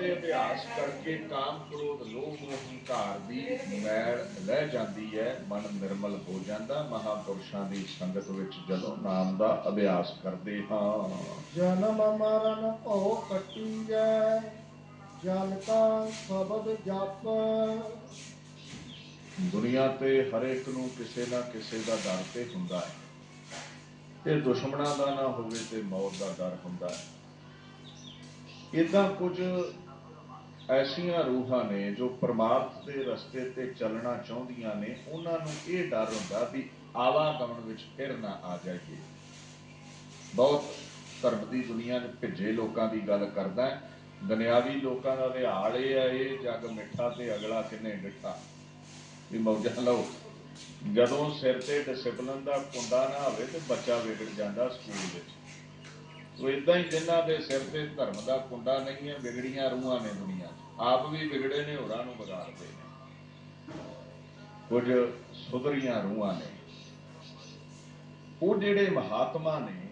ਦੇ ਅਭਿਆਸ ਕਰਕੇ ਕਾਮ ਕ੍ਰੋਧ ਲੋਭ ਮੋਹ ਹੰਕਾਰ ਦੀ ਮੈਲ ਰਹਿ ਜਾਂਦੀ ਹੈ ਮਨ ਨਿਰਮਲ ਹੋ ਜਾਂਦਾ ਮਹਾਪੁਰਸ਼ਾਂ ਦੀ ਸੰਗਤ ਵਿੱਚ ਜਦੋਂ ਨਾਮ ਦਾ ਅਭਿਆਸ ਕਰਦੇ ਹਾਂ। ਜਨਮ ਮਰਨ ਭਉ ਕੱਟੀਐ ਜਨ ਕਾ ਸ਼ਬਦ ਜਪ। ਦੁਨੀਆ ਤੇ ਹਰੇਕ ਨੂੰ ਕਿਸੇ ਨਾ ਕਿਸੇ ਦਾ ਡਰ ਤੇ ਹੁੰਦਾ ਹੈ। ਤੇ ਦੁਸ਼ਮਣਾਂ ਦਾ ਨਾ ਹੋਵੇ ਤੇ ਮੌਤ ਦਾ ਡਰ ਹੁੰਦਾ ਹੈ। ਇਦਾਂ ਕੁਝ ਐਸੀਆਂ ਰੂਹਾਂ ਨੇ ਜੋ ਪ੍ਰਮਾਰਥ ਦੇ ਰਸਤੇ ਤੇ ਚੱਲਣਾ ਚਾਹੁੰਦੀਆਂ ਨੇ, ਉਹਨਾਂ ਨੂੰ ਇਹ ਡਰ ਹੁੰਦਾ ਵੀ ਆਵਾਗਮਨ ਵਿੱਚ ਫਿਰ ਨਾ ਆ ਜਾਈਏ। ਬਹੁਤ ਧਰਮ ਦੀ ਦੁਨੀਆ 'ਚ ਭਿੱਜੇ ਲੋਕਾਂ ਦੀ ਗੱਲ ਕਰਦਾ ਦੁਨਿਆਵੀ ਲੋਕਾਂ ਦਾ ਤੇ ਹਾਲ ਇਹ ਹੈ, ਇਹ ਜੱਗ ਮਿੱਠਾ ਤੇ ਅਗਲਾ ਕਿੰਨੇ ਮਿੱਠਾ। ਵੀ ਮੌਜਾਂ ਲਓ। ਜਦੋਂ ਸਿਰ ਤੇ ਡਿਸਪਲਨ ਦਾ ਕੁੰਡਾ ਨਾ ਹੋਵੇ ਤੇ ਬੱਚਾ ਵਿਗੜ ਜਾਂਦਾ ਸਕੂਲ ਵਿੱਚ। ਸੋ ਇਦਾਂ ਹੀ ਜਿਨ੍ਹਾਂ ਦੇ ਸਿਰ ਤੇ ਧਰਮ ਦਾ ਕੁੰਡਾ ਨਹੀਂ ਹੈ, ਵਿਗੜੀਆਂ ਰੂਹਾਂ ਨੇ ਦੁਨੀਆ ਆਪ ਵੀ ਵਿਗੜੇ ਨੇ, ਹੋਰਾਂ ਨੂੰ ਵਿਗਾੜਦੇ ਨੇ। ਕੁਝ ਸੁਧਰੀਆਂ ਰੂਹਾਂ ਨੇ। ਉਹ ਜਿਹੜੇ ਮਹਾਤਮਾ ਨੇ